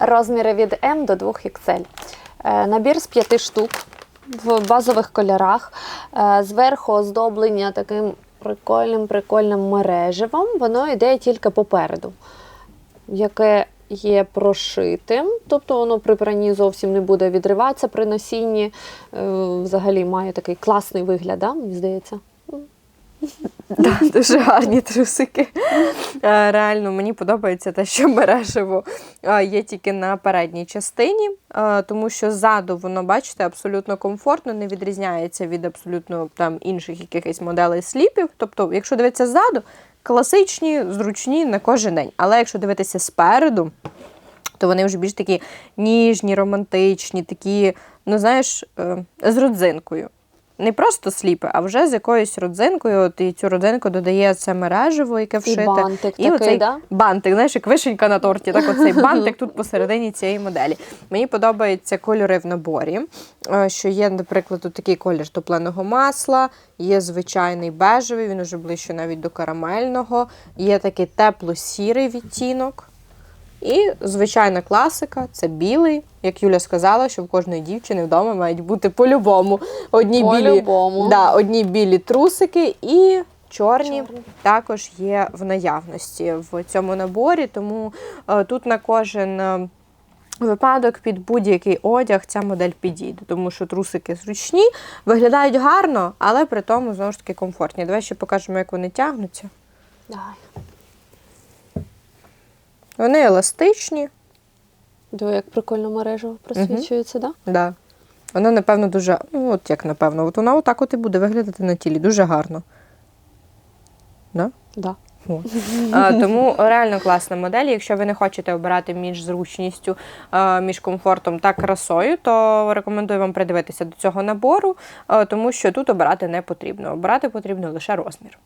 Розміри від М до 2 XL. Е, Набір з п'яти штук в базових кольорах. Е, Зверху оздоблення таким прикольним прикольним мереживом. Воно йде тільки попереду, яке є прошитим, тобто воно при пранні зовсім не буде відриватися при носінні. Е, Взагалі має такий класний вигляд, да? мені здається. Да, дуже гарні трусики. Е, Реально, мені подобається те, що мережево е, є тільки на передній частині, е, тому що ззаду воно, бачите, абсолютно комфортно, не відрізняється від абсолютно там інших якихось моделей сліпів. Тобто, якщо дивитися ззаду, класичні, зручні на кожен день. Але якщо дивитися спереду, то вони вже більш такі ніжні, романтичні, такі, ну знаєш, з родзинкою. Не просто сліпи, а вже з якоюсь родзинкою. От і цю родзинку додає це мережево, яке вшите. бантик і такий, оцей да? бантик, знаєш, як вишенька на торті. Так, оцей бантик тут посередині цієї моделі. Мені подобаються кольори в наборі. е, Що є, наприклад, тут такий колір топленого масла, є звичайний бежевий, він уже ближче навіть до карамельного, є такий тепло-сірий відтінок. І звичайна класика це білий. Як Юля сказала, що в кожної дівчини вдома мають бути по-любому. Одні білі, По-любому. да, одні білі трусики і чорні, Чорні. також є в наявності в цьому наборі. Тому е, тут на кожен. е, Випадок під будь-який одяг ця модель підійде, тому що трусики зручні, виглядають гарно, але при тому знову ж таки комфортні. Давай ще покажемо, як вони тягнуться. Давай. Вони еластичні, Диви, як прикольно мережево просвічується, так? Да? Да. Вона, напевно, дуже, ну, от як напевно, от вона отак от і буде виглядати на тілі, дуже гарно. Да? Да. А, тому реально класна модель. Якщо ви не хочете обирати між зручністю, між комфортом та красою, то рекомендую вам придивитися до цього набору, тому що тут обирати не потрібно. Обирати потрібно лише розмір.